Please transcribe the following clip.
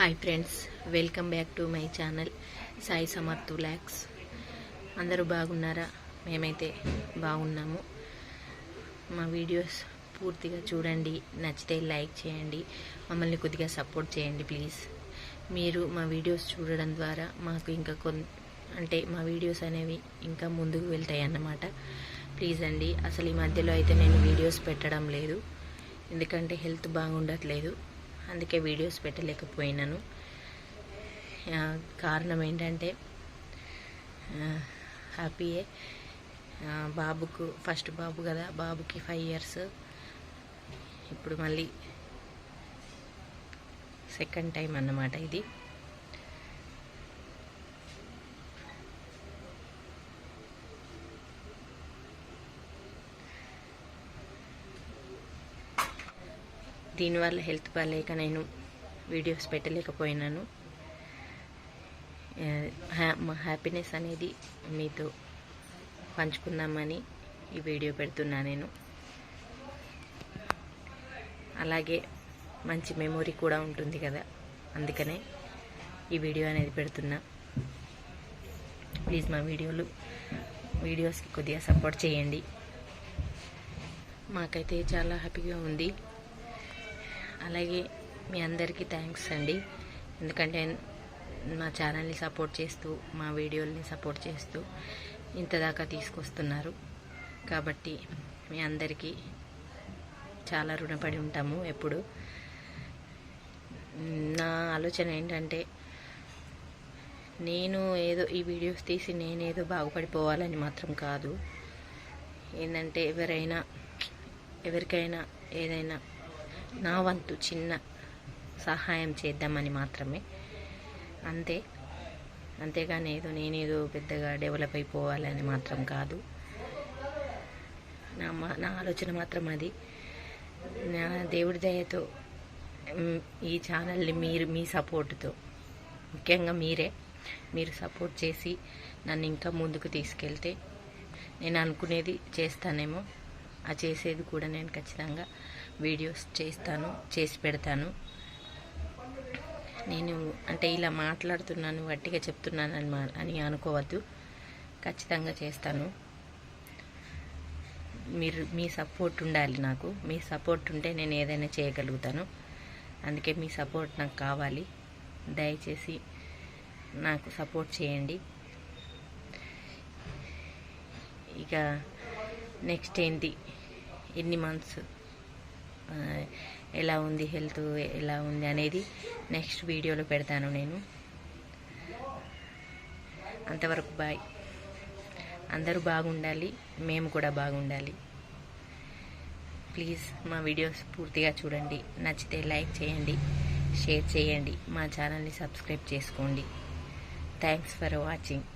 Hi friends welcome back to my channel Sai Samarth lakhs అందరూ బాగున్నారా? మేమైతే బాగున్నాము. మా వీడియోస్ పూర్తిగా చూడండి నచ్చితే లైక్ చేయండి మమ్మల్ని కొద్దిగా సపోర్ట్ చేయండి ప్లీజ్ మీరు మా వీడియోస్ చూడడం ద్వారా మాకు ఇంకా కొన్ అంటే మా వీడియోస్ అనేవి ఇంకా ముందుకు వెళ్తాయి అన్నమాట. ప్లీజ్ అండి అసలు ఈ మధ్యలో అయితే నేను వీడియోస్ పెట్టడం లేదు. ఎందుకంటే హెల్త్ బాగుండట్లేదు. అందుకే వీడియోస్ పెట్టలేకపోయినాను. కారణం ఏంటంటే హ్యాపీయే. బాబుకు ఫస్ట్ బాబు కదా బాబుకి ఫైవ్ ఇయర్స్ ఇప్పుడు మళ్ళీ సెకండ్ టైం అన్నమాట ఇది. దీనివల్ల హెల్త్ బాగాలేక నేను వీడియోస్ పెట్టలేకపోయినాను. హ్యా- మా హ్యాపీనెస్ అనేది మీతో పంచుకుందామని ఈ వీడియో పెడుతున్నా నేను. అలాగే మంచి మెమొరీ కూడా ఉంటుంది కదా అందుకనే ఈ వీడియో అనేది పెడుతున్నా. ప్లీజ్ మా వీడియోలు వీడియోస్కి కొద్దిగా సపోర్ట్ చేయండి. మాకైతే చాలా హ్యాపీగా ఉంది. అలాగే మీ అందరికీ థ్యాంక్స్ అండి. ఎందుకంటే మా ఛానల్ని సపోర్ట్ చేస్తూ మా వీడియోల్ని సపోర్ట్ చేస్తూ ఇంతదాకా తీసుకొస్తున్నారు. కాబట్టి మీ అందరికీ చాలా రుణపడి ఉంటాము ఎప్పుడు. నా ఆలోచన ఏంటంటే నేను ఏదో ఈ వీడియోస్ తీసి నేనేదో బాగుపడిపోవాలని మాత్రం కాదు. ఏంటంటే ఎవరైనా ఎవరికైనా ఏదైనా నా వంతు చిన్న సహాయం చేద్దామని మాత్రమే. అంతే. అంతేగాని ఏదో నేనేదో పెద్దగా డెవలప్ అయిపోవాలని మాత్రం కాదు. నా మా నా ఆలోచన మాత్రం అది. నా దేవుడి దయతో ఈ ఛానల్ని మీరు మీ సపోర్ట్తో ముఖ్యంగా మీరే మీరు సపోర్ట్ చేసి నన్ను ఇంకా ముందుకు తీసుకెళ్తే నేను అనుకునేది చేస్తానేమో. ఆ చేసేది కూడా నేను ఖచ్చితంగా వీడియోస్ చేస్తాను చేసి పెడతాను. నేను అంటే ఇలా మాట్లాడుతున్నాను వట్టిగా చెప్తున్నాను అని అని అనుకోవద్దు. ఖచ్చితంగా చేస్తాను. మీరు మీ సపోర్ట్ ఉండాలి నాకు. మీ సపోర్ట్ ఉంటే నేను ఏదైనా చేయగలుగుతాను. అందుకే మీ సపోర్ట్ నాకు కావాలి. దయచేసి నాకు సపోర్ట్ చేయండి. ఇక నెక్స్ట్ ఏంటి? ఎన్ని మంత్స్? ఎలా ఉంది హెల్త్? ఎలా ఉంది అనేది నెక్స్ట్ వీడియోలో పెడతాను నేను. అంతవరకు బాయ్. అందరూ బాగుండాలి మేము కూడా బాగుండాలి. ప్లీజ్ మా వీడియోస్ పూర్తిగా చూడండి. నచ్చితే లైక్ చేయండి షేర్ చేయండి మా ఛానల్ని సబ్స్క్రైబ్ చేసుకోండి. Thanks for watching.